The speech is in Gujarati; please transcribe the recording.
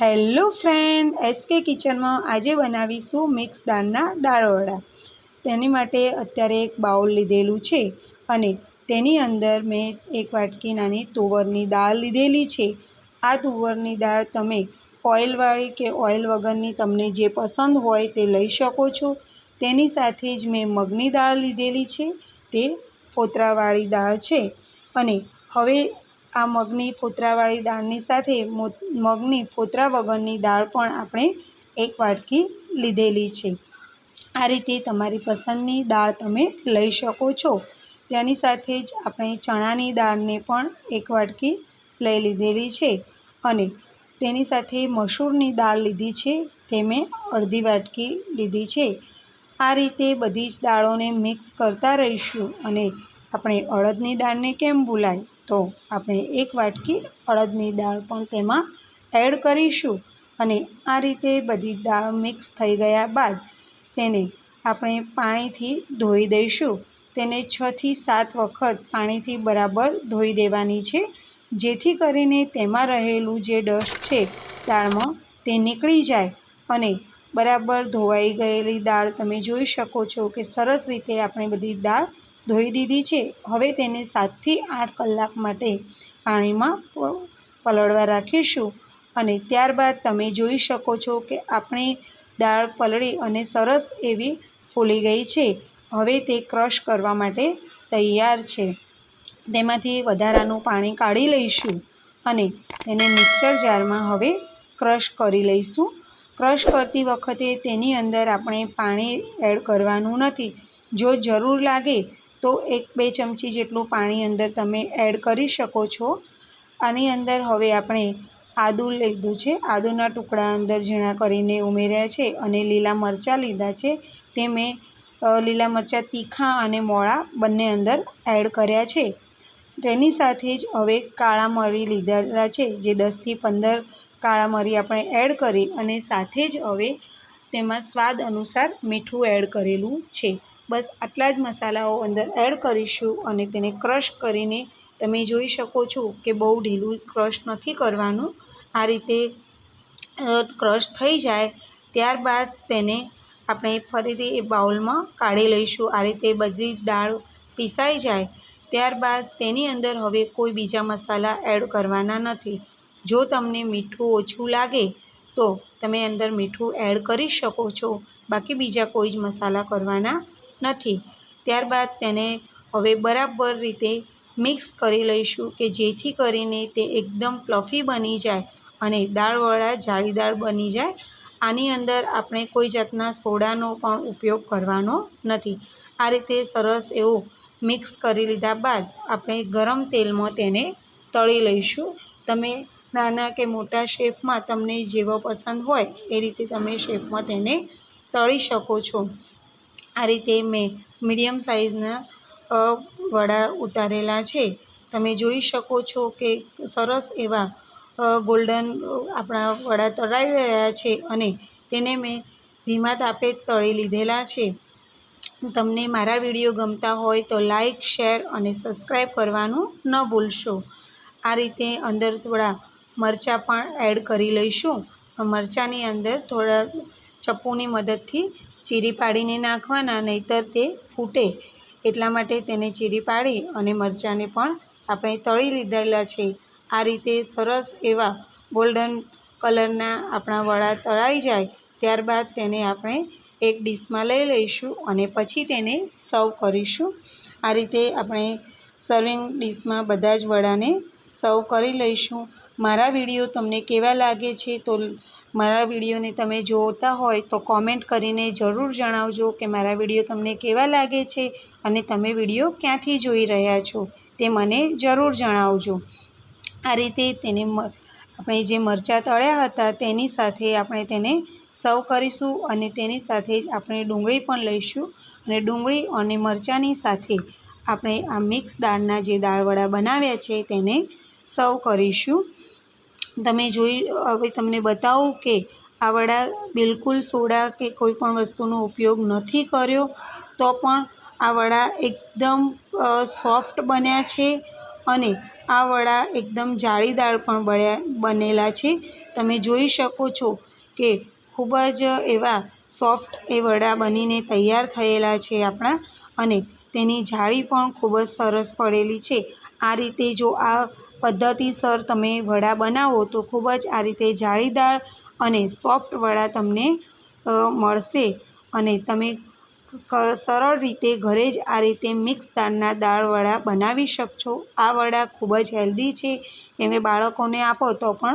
હેલો ફ્રેન્ડ, એસકે કિચનમાં આજે બનાવીશું મિક્સ દાળના દાળવડા. તેની માટે અત્યારે એક બાઉલ લીધેલું છે અને તેની અંદર મેં એક વાટકી નાની તુવરની દાળ લીધેલી છે. આ તુવરની દાળ તમે ઓઇલવાળી કે ઓઇલ વગરની તમને જે પસંદ હોય તે લઈ શકો છો. તેની સાથે જ મેં મગની દાળ લીધેલી છે. તે ફોતરાવાળી દાળ છે. અને હવે આ મગની ફોતરાવાળી દાળની સાથે મગની ફોતરા વગરની દાળ પણ આપણે એક વાટકી લીધેલી છે. આ રીતે તમારી પસંદની દાળ તમે લઈ શકો છો. તેની સાથે જ આપણે ચણાની દાળને પણ એક વાટકી લઈ લીધેલી છે અને તેની સાથે મસૂરની દાળ લીધી છે તે મેં અડધી વાટકી લીધી છે. આ રીતે બધી જ દાળોને મિક્સ કરતા રહીશું અને આપણે અડદની દાળને કેમ ભૂલાય? તો આપણે એક વાટકી અડદની દાળ પણ તેમાં એડ કરીશું અને આ રીતે બધી દાળ મિક્સ થઈ ગયા બાદ તેને આપણે પાણીથી ધોઈ દઈશું. તેને છથી સાત વખત પાણીથી બરાબર ધોઈ દેવાની છે, જેથી કરીને તેમાં રહેલું જે ડસ્ટ છે દાળમાં તે નીકળી જાય અને બરાબર ધોવાઈ ગયેલી દાળ તમે જોઈ શકો છો કે સરસ રીતે આપણે બધી દાળ ધોઈ દીધી છે. હવે તેને સાતથી આઠ કલાક માટે પાણીમાં પલળવા રાખીશું અને ત્યારબાદ તમે જોઈ શકો છો કે આપણી દાળ પલળી અને સરસ એવી ફૂલી ગઈ છે. હવે તે ક્રશ કરવા માટે તૈયાર છે. તેમાંથી વધારાનું પાણી કાઢી લઈશું અને તેને મિક્સર જારમાં હવે ક્રશ કરી લઈશું. ક્રશ કરતી વખતે તેની અંદર આપણે પાણી એડ કરવાનું નથી. જો જરૂર લાગે તો એક બે ચમચી જેટલું પાણી અંદર તમે એડ કરી શકો છો. આની અંદર હવે આપણે આદું લીધું છે. આદુના ટુકડા અંદર ઝીણા કરીને ઉમેર્યા છે અને લીલા મરચાં લીધા છે. તે મેં લીલા મરચાં તીખા અને મોળા બંને અંદર એડ કર્યા છે. તેની સાથે જ હવે કાળા મરી લીધેલા છે, જે દસથી પંદર કાળા મરી આપણે એડ કરી અને સાથે જ હવે તેમાં સ્વાદ અનુસાર મીઠું એડ કરેલું છે. બસ આટલા જ મસાલાઓ અંદર એડ કરીશું અને તેને ક્રશ કરીને તમે જોઈ શકો છો કે બહુ ઢીલું ક્રશ નથી કરવાનું. આ રીતે ક્રશ થઈ જાય ત્યારબાદ તેને આપણે ફરીથી એ બાઉલમાં કાઢી લઈશું. આ રીતે બધી દાળ પીસાઈ જાય ત્યારબાદ તેની અંદર હવે કોઈ બીજા મસાલા એડ કરવાના નથી. જો તમને મીઠું ઓછું લાગે તો તમે અંદર મીઠું એડ કરી શકો છો. બાકી બીજા કોઈ જ મસાલા કરવાના નથી. ત્યારબાદ તેને હવે બરાબર રીતે મિક્સ કરી લઈશું કે જેથી કરીને તે એકદમ પ્લફી બની જાય અને દાળવડા જાળીદાર બની જાય. આની અંદર આપણે કોઈ જાતના સોડાનો પણ ઉપયોગ કરવાનો નથી. આ રીતે સરસ એવું મિક્સ કરી લીધા બાદ આપણે ગરમ તેલમાં તેને તળી લઈશું. તમે નાના કે મોટા શેફમાં તમને જેવો પસંદ હોય એ રીતે તમે શેફમાં તેને તળી શકો છો. આ રીતે મેં, મીડિયમ સાઇઝના વડા ઉતારેલા છે. તમે જોઈ શકો છો કે સરસ એવા ગોલ્ડન આપણા વડા તળાઈ રહ્યા છે અને તેને મેં ધીમા તાપે તળી લીધેલા છે. તમને મારા વીડિયો ગમતા હોય તો લાઈક, શેર અને સબસ્ક્રાઈબ કરવાનું ન ભૂલશો. આ રીતે અંદર થોડા મરચાં પણ એડ કરી લઈશું. મરચાંની અંદર થોડા ચપ્પુની મદદથી ચીરી પાડીને નાખવાના, નહીંતર તે ફૂટે. એટલા માટે તેને ચીરી પાડી અને મરચાંને પણ આપણે તળી લીધેલા છે. આ રીતે સરસ એવા ગોલ્ડન કલરના આપણા વડા તળાઈ જાય, ત્યારબાદ તેને આપણે એક ડીશમાં લઈ લઈશું અને પછી તેને સર્વ કરીશું. આ રીતે આપણે સર્વિંગ ડીશમાં બધા જ વડાને સર્વ કરી લઈશું. મારા વીડિયો તમને કેવા લાગે છે તો મારા વિડીયોને તમે જોતા હોય તો કોમેન્ટ કરીને જરૂર જણાવજો કે મારા વીડિયો તમને કેવા લાગે છે અને તમે વીડિયો ક્યાંથી જોઈ રહ્યા છો તે મને જરૂર જણાવજો. આ રીતે તેને આપણે જે મરચાં તળ્યા હતા તેની સાથે આપણે તેને સર્વ કરીશું અને તેની સાથે જ આપણે ડુંગળી પણ લઈશું અને ડુંગળી અને મરચાંની સાથે આપણે આ મિક્સ દાળના જે દાળવડા બનાવ્યા છે તેને સર્વ કરીશું. તમે જોઈ, હવે તમને બતાવું કે આ વડા બિલકુલ સોડા કે કોઈ પણ વસ્તુનો ઉપયોગ નથી કર્યો, તો પણ આ વડા એકદમ સોફ્ટ બન્યા છે અને આ વડા એકદમ જાળીદાર પણ બળ્યા બનેલા છે. તમે જોઈ શકો છો કે ખૂબ જ એવા સોફ્ટ એ વડા બનીને તૈયાર થયેલા છે આપણા અને તેની જાળી પણ ખૂબ જ સરસ પડેલી છે. આ રીતે જો આ પદ્ધતિસર તમે વડા બનાવો તો ખૂબ જ આ રીતે જાળીદાર અને સોફ્ટ વડા તમને મળશે. અને તમે સરળ રીતે ઘરે જ આ રીતે મિક્સ દાળના દાળવડા બનાવી શકશો. આ વડા ખૂબ જ હેલ્ધી છે. તમે બાળકોને આપો તો પણ